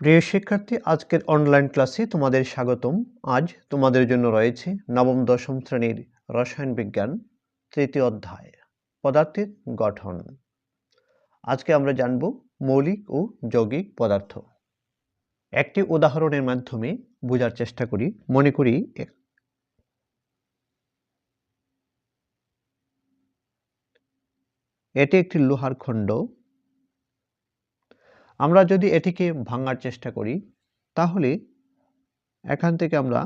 প্রিয় শিক্ষার্থী, আজকের অনলাইন ক্লাসে তোমাদের স্বাগতম। আজ তোমাদের জন্য রয়েছে নবম, দশম শ্রেণির রসায়ন বিজ্ঞান তৃতীয় অধ্যায়, পদার্থের গঠন। আজকে আমরা জানব মৌলিক ও যৌগিক পদার্থ। একটি উদাহরণের মাধ্যমে বোঝার চেষ্টা করি, মনে করি এটি একটি লোহার খণ্ড। আমরা যদি এটিকে ভাঙার চেষ্টা করি, তাহলে এখান থেকে আমরা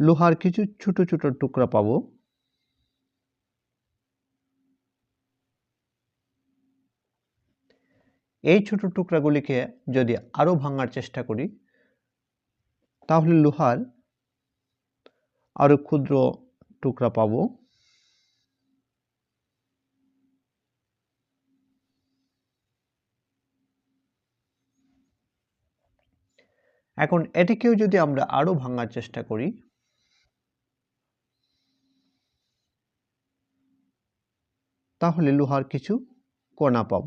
লোহার কিছু ছোট ছোট টুকরা পাবো। এই ছোট টুকরাগুলিকে যদি আরও ভাঙার চেষ্টা করি, তাহলে লোহার আরও ক্ষুদ্র টুকরা পাবো। এখন এটিকেও যদি আমরা আরও ভাঙার চেষ্টা করি, তাহলে লোহার কিছু কণা পাব।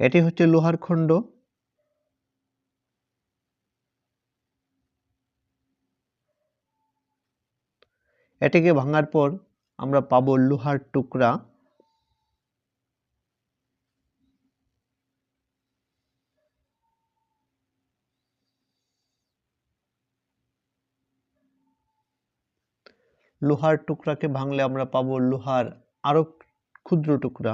এটি হচ্ছে লোহার খণ্ড। এটিকে ভাঙার পর আমরা পাবো লোহার টুকরা। লোহার টুকরাকে ভাঙলে আমরা পাবো লোহার আরও ক্ষুদ্র টুকরা।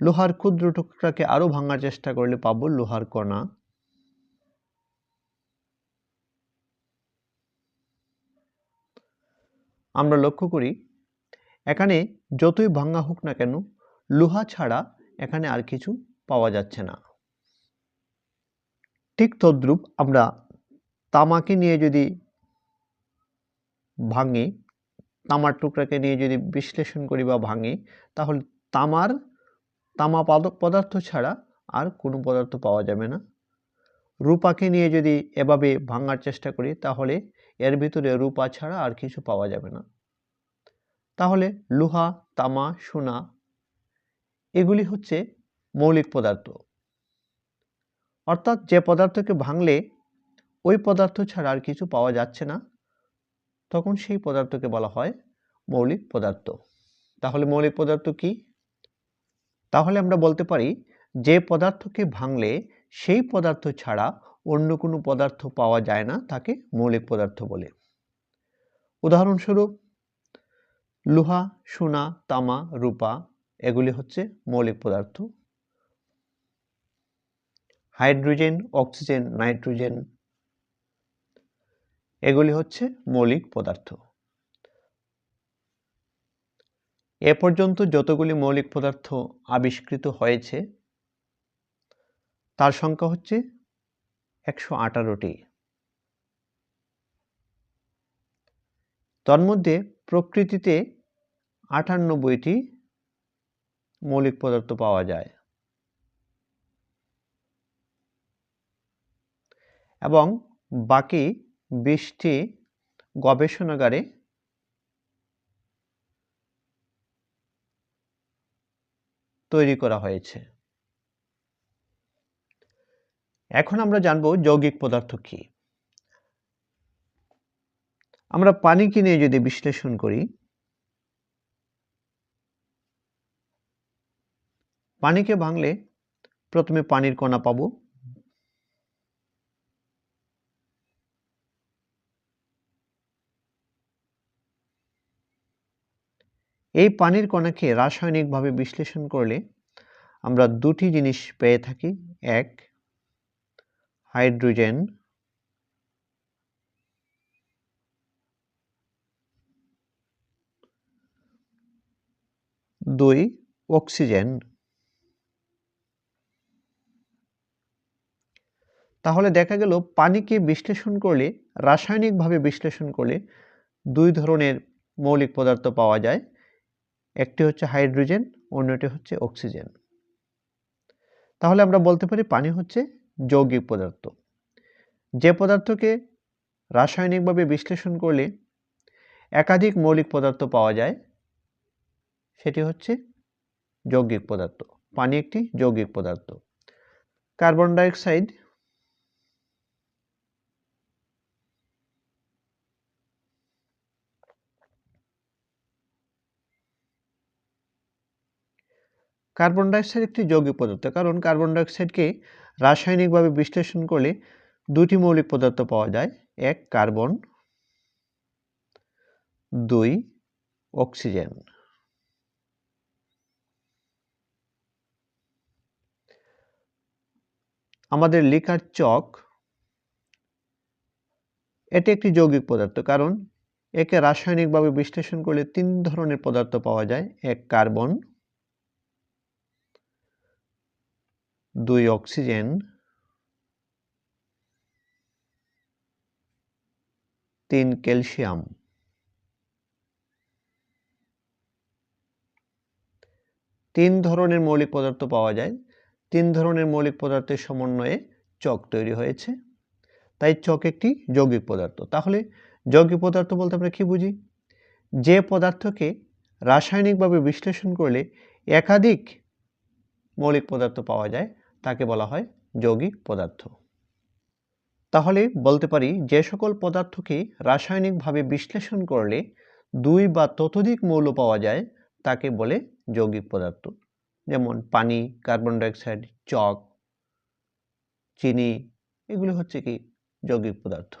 লোহার ক্ষুদ্র টুকরাকে আরও ভাঙার চেষ্টা করলে পাবো লোহার কণা। আমরা লক্ষ্য করি, এখানে যতই ভাঙা হোক না কেন, লোহা ছাড়া এখানে আর কিছু পাওয়া যাচ্ছে না। ঠিক তদ্রূপ আমরা তামাকে নিয়ে যদি ভাঙি, তামার টুকরাকে নিয়ে যদি বিশ্লেষণ করি বা ভাঙি, তাহলে তামার, তামা পদার্থ ছাড়া আর কোনো পদার্থ পাওয়া যাবে না। রূপাকে নিয়ে যদি এভাবে ভাঙার চেষ্টা করি, তাহলে এর ভিতরে রূপা ছাড়া আর কিছু পাওয়া যাবে না। তাহলে লোহা, তামা, সোনা, এগুলি হচ্ছে মৌলিক পদার্থ। অর্থাৎ যে পদার্থকে ভাঙলে ওই পদার্থ ছাড়া আর কিছু পাওয়া যাচ্ছে না, তখন সেই পদার্থকে বলা হয় মৌলিক পদার্থ। তাহলে মৌলিক পদার্থ কি? তাহলে আমরা বলতে পারি যে পদার্থকে ভাঙলে সেই পদার্থ ছাড়া অন্য কোনো পদার্থ পাওয়া যায় না তাকে মৌলিক পদার্থ বলে। উদাহরণস্বরূপ, লোহা, সোনা, তামা, রূপা, এগুলি হচ্ছে মৌলিক পদার্থ। হাইড্রোজেন, অক্সিজেন, নাইট্রোজেন, এগুলি হচ্ছে মৌলিক পদার্থ। এ পর্যন্ত যতগুলি মৌলিক পদার্থ আবিষ্কৃত হয়েছে, তার সংখ্যা হচ্ছে একশো আঠারোটি। তন্মধ্যে প্রকৃতিতে আটানব্বইটি মৌলিক পদার্থ পাওয়া যায়। এবং বাকি বিশটি গবেষণাগারে তৈরি করা হয়েছে। এখন আমরা জানব যৌগিক পদার্থ কি। আমরা পানিকে নিয়ে যদি বিশ্লেষণ করি, পানিকে ভাঙলে প্রথমে পানির কণা পাবো। এই পানির কণাকে রাসায়নিকভাবে বিশ্লেষণ করলে আমরা দুটি জিনিস পেয়ে থাকি। এক হাইড্রোজেন। দুই, অক্সিজেন। তাহলে দেখা গেল পানিকে বিশ্লেষণ করলে, রাসায়নিকভাবে বিশ্লেষণ করলে দুই ধরনের মৌলিক পদার্থ পাওয়া যায়। একটি হচ্ছে হাইড্রোজেন, অন্যটি হচ্ছে অক্সিজেন। তাহলে আমরা বলতে পারি পানি হচ্ছে যৌগিক পদার্থ। যে পদার্থকে রাসায়নিকভাবে বিশ্লেষণ করলে একাধিক মৌলিক পদার্থ পাওয়া যায়, সেটি হচ্ছে যৌগিক পদার্থ। পানি একটি যৌগিক পদার্থ। কার্বন ডাইঅক্সাইড কার্বন ডাইঅক্সাইড একটি যৌগিক পদার্থ, কারণ কার্বন ডাইঅক্সাইডকে রাসায়নিকভাবে বিশ্লেষণ করলে দুটি মৌলিক পদার্থ পাওয়া যায়, এক কার্বন, দুই অক্সিজেন। আমাদের লিকার চক, এটি একটি যৌগিক পদার্থ, কারণ একে রাসায়নিকভাবে বিশ্লেষণ করলে তিন ধরনের পদার্থ পাওয়া যায়, এক কার্বন দুই অক্সিজেন, তিন ক্যালসিয়াম। তিন ধরনের মৌলিক পদার্থ পাওয়া যায়। তিন ধরনের মৌলিক পদার্থের সমন্বয়ে চক তৈরি হয়েছে। তাই চক একটি যৌগিক পদার্থ। তাহলে যৌগিক পদার্থ বলতে আমরা কী বুঝি? যে পদার্থকে রাসায়নিকভাবে বিশ্লেষণ করলে একাধিক মৌলিক পদার্থ পাওয়া যায় তাকে বলা হয় যৌগিক পদার্থ। তাহলে বলতে পারি যে সকল পদার্থকে রাসায়নিকভাবে বিশ্লেষণ করলে দুই বা ততোধিক মৌল পাওয়া যায় তাকে বলে যৌগিক পদার্থ। যেমন পানি, কার্বন ডাইঅক্সাইড, চক, চিনি, এগুলো হচ্ছে কি যৌগিক পদার্থ।